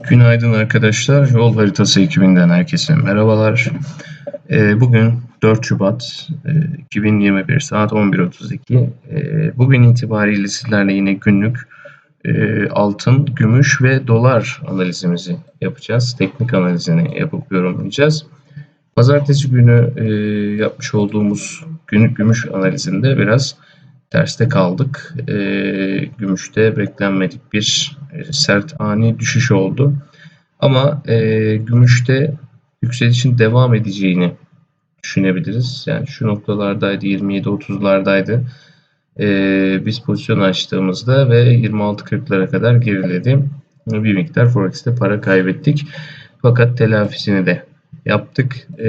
Günaydın arkadaşlar. Yol haritası ekibinden herkese merhabalar. Ee, bugün 4 Şubat e, 2021 saat 11.32. Ee, bugün itibariyle sizlerle yine günlük e, altın, gümüş ve dolar analizimizi yapacağız. Teknik analizini yapıp yorumlayacağız. Pazartesi günü e, yapmış olduğumuz günlük gümüş analizinde biraz terste kaldık. E, gümüşte beklenmedik bir e, sert ani düşüş oldu. Ama e, gümüşte yükselişin devam edeceğini düşünebiliriz. Yani şu noktalardaydı 27-30'lardaydı. E, biz pozisyon açtığımızda ve 26-40'lara kadar geriledi. Bir miktar Forex'te para kaybettik. Fakat telafisini de yaptık. E,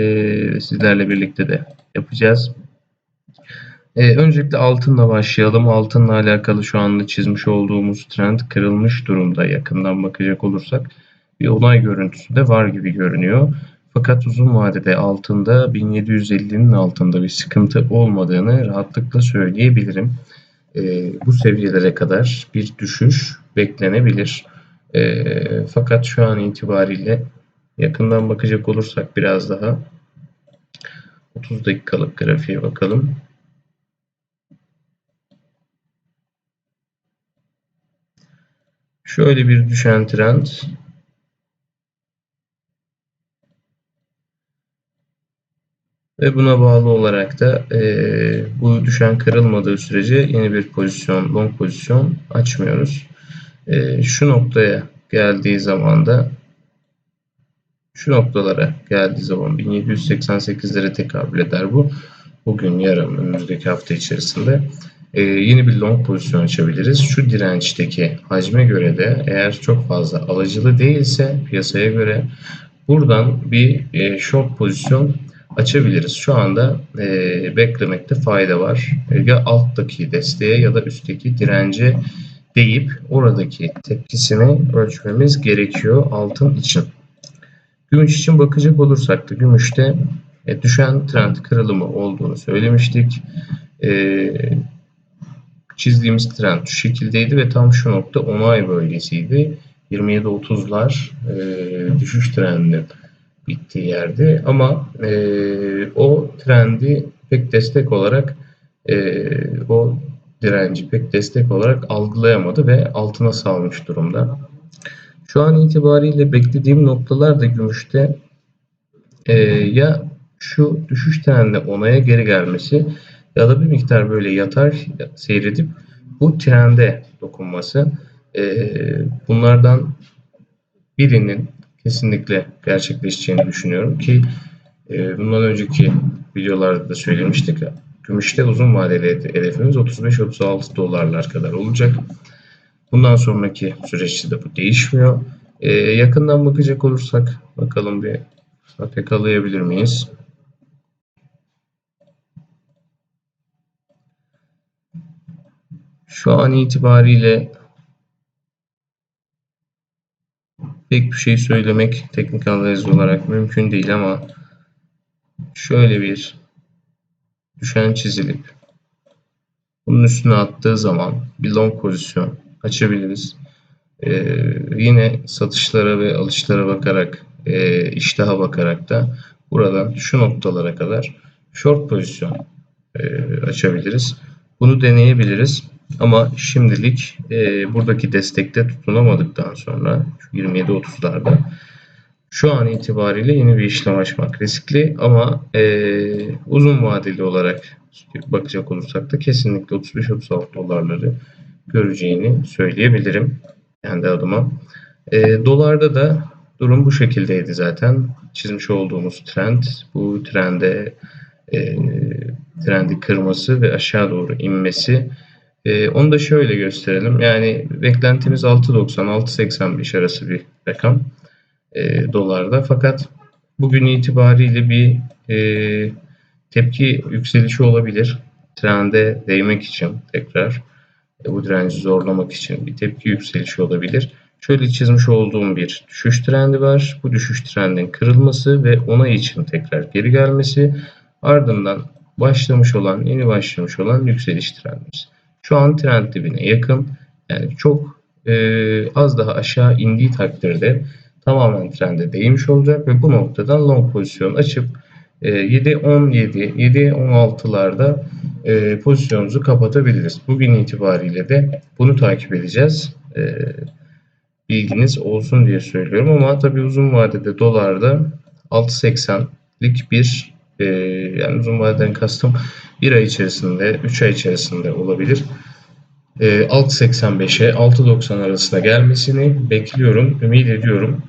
sizlerle birlikte de yapacağız. Ee, öncelikle altınla başlayalım. Altınla alakalı şu anda çizmiş olduğumuz trend kırılmış durumda. Yakından bakacak olursak bir onay görüntüsü de var gibi görünüyor. Fakat uzun vadede altında 1750'nin altında bir sıkıntı olmadığını rahatlıkla söyleyebilirim. Ee, bu seviyelere kadar bir düşüş beklenebilir. Ee, fakat şu an itibariyle yakından bakacak olursak biraz daha 30 dakikalık grafiğe bakalım. Şöyle bir düşen trend. Ve buna bağlı olarak da e, bu düşen kırılmadığı sürece yeni bir pozisyon, long pozisyon açmıyoruz. E, şu noktaya geldiği zaman da şu noktalara geldiği zaman 1788'lere tekabül eder bu. Bugün, yarın, önümüzdeki hafta içerisinde e, yeni bir long pozisyon açabiliriz. Şu dirençteki hacme göre de eğer çok fazla alıcılı değilse piyasaya göre buradan bir e, short pozisyon açabiliriz. Şu anda e, beklemekte fayda var. E, ya alttaki desteğe ya da üstteki dirence deyip oradaki tepkisini ölçmemiz gerekiyor altın için. Gümüş için bakacak olursak da gümüşte e, düşen trend kırılımı olduğunu söylemiştik. E, çizdiğimiz trend şu şekildeydi ve tam şu nokta onay bölgesiydi. 27-30'lar e, düşüş trendinin bittiği yerdi. Ama e, o trendi pek destek olarak e, o direnci pek destek olarak algılayamadı ve altına salmış durumda. Şu an itibariyle beklediğim noktalar da gümüşte e, ya şu düşüş trendi onaya geri gelmesi ya da bir miktar böyle yatar seyredip bu trende dokunması e, bunlardan birinin kesinlikle gerçekleşeceğini düşünüyorum ki e, bundan önceki videolarda da söylemiştik. Gümüşte uzun vadeli hedefimiz 35-36 dolarlar kadar olacak. Bundan sonraki süreçte de bu değişmiyor. E, yakından bakacak olursak bakalım bir yakalayabilir miyiz? Şu an itibariyle pek bir şey söylemek teknik analiz olarak mümkün değil ama şöyle bir düşen çizilip bunun üstüne attığı zaman bir long pozisyon açabiliriz. Ee, yine satışlara ve alışlara bakarak e, iştaha bakarak da buradan şu noktalara kadar short pozisyon e, açabiliriz. Bunu deneyebiliriz. Ama şimdilik e, buradaki destekte tutunamadıktan sonra 27-30'larda şu an itibariyle yeni bir işlem açmak riskli ama e, uzun vadeli olarak bakacak olursak da kesinlikle 35-36 dolarları göreceğini söyleyebilirim kendi adıma. E, dolarda da durum bu şekildeydi zaten. Çizmiş olduğumuz trend bu trende e, trendi kırması ve aşağı doğru inmesi ee, onu da şöyle gösterelim. Yani beklentimiz 6.90-6.85 arası bir rakam e, dolarda. Fakat bugün itibariyle bir e, tepki yükselişi olabilir. Trende değmek için tekrar e, bu direnci zorlamak için bir tepki yükselişi olabilir. Şöyle çizmiş olduğum bir düşüş trendi var. Bu düşüş trendin kırılması ve onay için tekrar geri gelmesi ardından başlamış olan, yeni başlamış olan yükseliş trendimiz. Şu an trend dibine yakın. Yani çok e, az daha aşağı indiği takdirde tamamen trende değmiş olacak ve bu noktadan long pozisyon açıp e, 7.17, 7.16'larda e, pozisyonunuzu kapatabiliriz. Bugün itibariyle de bunu takip edeceğiz. E, bilginiz olsun diye söylüyorum ama tabii uzun vadede dolarda 6.80'lik bir e, yani uzun vadeden kastım bir ay içerisinde, 3 ay içerisinde olabilir. E, 6.85'e 6.90 arasında gelmesini bekliyorum, ümit ediyorum.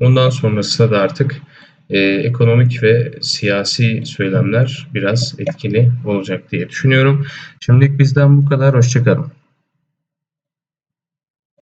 Ondan sonrasında da artık e, ekonomik ve siyasi söylemler biraz etkili olacak diye düşünüyorum. Şimdilik bizden bu kadar. Hoşçakalın.